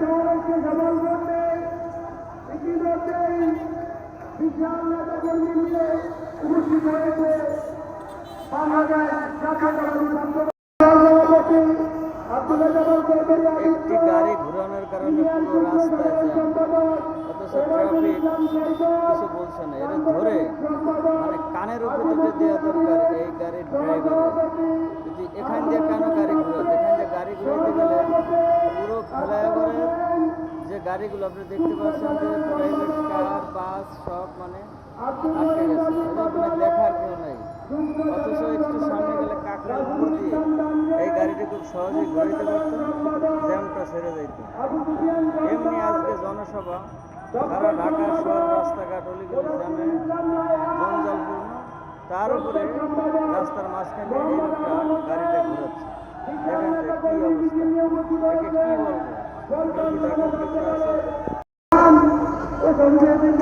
সবাইকে সবল করতে ইতিমধ্যেই বিশাল নেতা কর্মী নিয়ে উপস্থিত হয়েছে বাংলাদেশ একটি গাড়ি ঘোরানোর কারণে পুরো রাস্তায় জ্যাম অথচ ট্রাফিক কিছু বলছে না। এটা ধরে। মানে কানের উপরে তো দেওয়া দরকার। গাড়িগুলো আপনি দেখতে পাচ্ছেন যে প্রাইভেট কার বাস সব মানে আটকে গেছে। এটা ওখানে দেখার কেউ নাই। অথচ একটু সামনে গেলে কাঁকড়ার উপর দিয়ে এই গাড়িটি খুব সহজেই ঘুরাইতে পারতো, জ্যামটা ছেড়ে যাইত এমনি আজকে জনসভা, সারা ঢাকা শহর, রাস্তাঘাট, অলিগলি জ্যামে জঞ্জালপূর্ণ তার উপরে রাস্তার মাঝখানে গাড়িটা ঘুরাচ্ছে। দেখেন কি অবস্থা। কি বলব? আছে